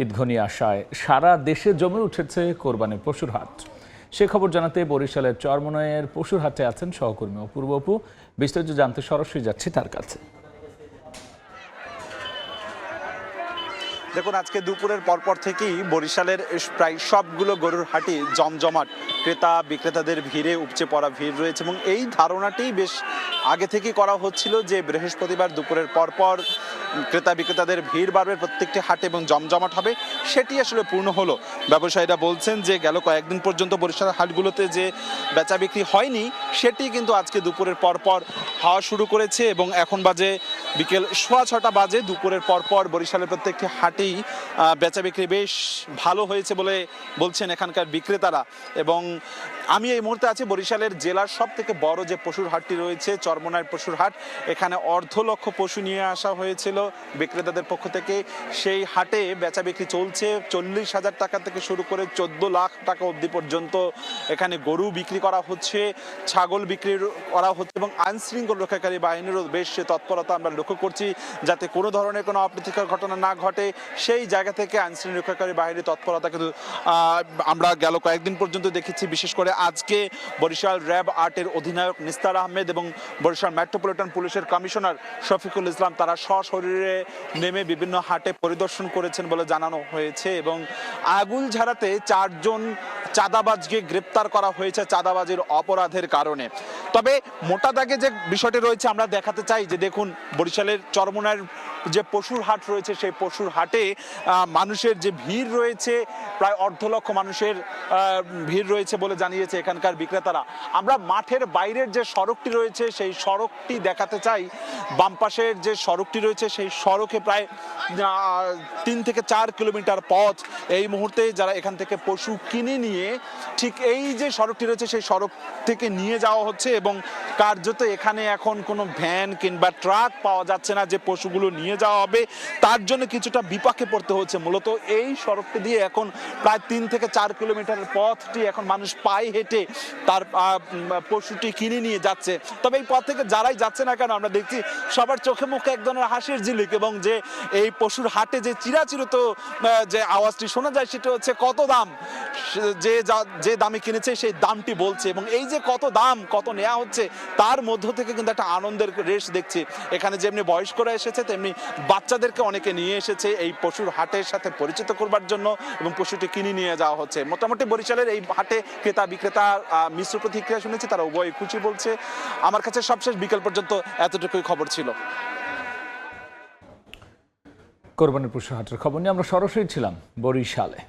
ঈদঘনি আশায় সারা দেশে জমে উঠেছে কোরবানির পশুর হাট। সে খবর জানাতে বরিশালের চরমনয়ের পশুর হাটে আছেন সহকর্মী অপূর্ব অপু। বিস্তারিত জানতে সরাসরি যাচ্ছি তার কাছে। দেখুন, আজকে দুপুরের পরপর থেকেই বরিশালের প্রায় সবগুলো গরুর হাটই জমজমাট। ক্রেতা, বিক্রেতাদের ভিড়ে উপচে পড়া ভিড় রয়েছে এবং এই ধারণাটি বেশ আগে থেকেই করা হচ্ছিল যে বৃহস্পতিবার দুপুরের পরপর ক্রেতা বিক্রেতাদের ভিড় বাড়বে, প্রত্যেকটি হাটে এবং জমজমাট হবে, সেটি আসলে পূর্ণ হলো। ব্যবসায়ীরা বলছেন যে গেল কয়েকদিন পর্যন্ত বরিশাল হাটগুলোতে যে বেচা বিক্রি হয়নি, সেটি কিন্তু আজকে দুপুরের পরপর হওয়া শুরু করেছে এবং এখন বাজে বিকেল সোয়া ছটা বাজে, দুপুরের পরপর বরিশালের প্রত্যেকটি হাটেই বেচা বিক্রি বেশ ভালো হয়েছে বলে বলছেন এখানকার বিক্রেতারা। এবং আমি এই মুহূর্তে আছি বরিশালের জেলার সব থেকে বড় যে পশুর হাটটি রয়েছে, চরমনার পশুর হাট। এখানে অর্ধ লক্ষ পশু নিয়ে আসা হয়েছিল বিক্রেতাদের পক্ষ থেকে। সেই হাটে বেচা বিক্রি চলছে, চল্লিশ হাজার টাকা থেকে শুরু করে চোদ্দ লাখ টাকা অবধি পর্যন্ত এখানে গরু বিক্রি করা হচ্ছে, ছাগল বিক্রি করা হচ্ছে এবং আইনশৃঙ্খল রক্ষাকারী বাহিনীরও বেশ তৎপরতা আমরা লক্ষ্য করছি যাতে কোনো ধরনের কোনো অপ্রীতিকর ঘটনা না ঘটে, সেই জায়গা থেকে আইন শৃঙ্খলা রক্ষাকারী বাহিনীর তৎপরতা কিন্তু আমরা গেল কয়েকদিন পর্যন্ত দেখেছি, বিশেষ করে আজকে বরিশাল র্যাব আর্টের অধিনায়ক নিস্তার আহমেদ এবং বরিশাল মেট্রোপলিটন পুলিশের কমিশনার শফিকুল ইসলাম, তারা সশরীরে নেমে বিভিন্ন হাটে পরিদর্শন করেছেন বলে জানানো হয়েছে এবং আগুল ঝাড়াতে চারজন চাঁদাবাজকে গ্রেপ্তার করা হয়েছে চাঁদাবাজের অপরাধের কারণে। তবে মোটা দাগে যে বিষয়টি রয়েছে, আমরা দেখাতে চাই যে দেখুন, বরিশালের চরমনার যে পশুর হাট রয়েছে, সেই পশুর হাটে মানুষের যে ভিড় রয়েছে, প্রায় অর্ধ লক্ষ মানুষের ভিড় রয়েছে বলে জানিয়েছে এখানকার বিক্রেতারা। আমরা মাঠের বাইরের যে সড়কটি রয়েছে, সেই সড়কটি দেখাতে চাই। বাম পাশের যে সড়কটি রয়েছে, সেই সড়কে প্রায় তিন থেকে চার কিলোমিটার পথ। এই মুহূর্তে যারা এখান থেকে পশু কিনে নিয়ে, ঠিক এই যে সড়কটি রয়েছে, সেই সড়ক থেকে নিয়ে যাওয়া হচ্ছে এবং কার্যত এখানে এখন কোনো ভ্যান কিংবা ট্রাক পাওয়া যাচ্ছে না যে পশুগুলো নিয়ে যাওয়া হবে। তার জন্য কিছুটা বিপাকে পড়তে হচ্ছে মূলত। এই সড়কটি দিয়ে এখন প্রায় তিন থেকে চার কিলোমিটারের পথটি এখন মানুষ পায়ে হেঁটে তার পশুটি কিনে নিয়ে যাচ্ছে। তবে এই পথ থেকে যারাই যাচ্ছে না কেন, আমরা দেখছি সবার চোখে মুখে এক ধরনের হাসির ঝিলিক এবং যে এই পশুর হাটে যে চিরাচিরত যে আওয়াজটি শোনা যায় সেটা হচ্ছে কত দাম? যে যে দামে কিনেছে সেই দামটি বলছে এবং এই যে কত দাম, কত নেওয়া হচ্ছে, তার মধ্য থেকে কিন্তু একটা আনন্দের রেশ দেখছি। এখানে যেমনি বয়স্করা এসেছে, তেমনি বাচ্চাদেরকে অনেকে নিয়ে এসেছে এই পশুর হাটের সাথে পরিচিত করবার জন্য এবং পশুটি কিনে নিয়ে যাওয়া হচ্ছে। মোটামুটি বরিশালের এই হাটে ক্রেতা বিক্রেতা মিশ্র প্রতিক্রিয়া শুনেছি, তারা উভয় খুশি বলছে। আমার কাছে সবশেষ বিকেল পর্যন্ত এতটুকুই খবর ছিল। কোরবানির পশু হাটের খবর নিয়ে আমরা সরাসরি ছিলাম বরিশালে।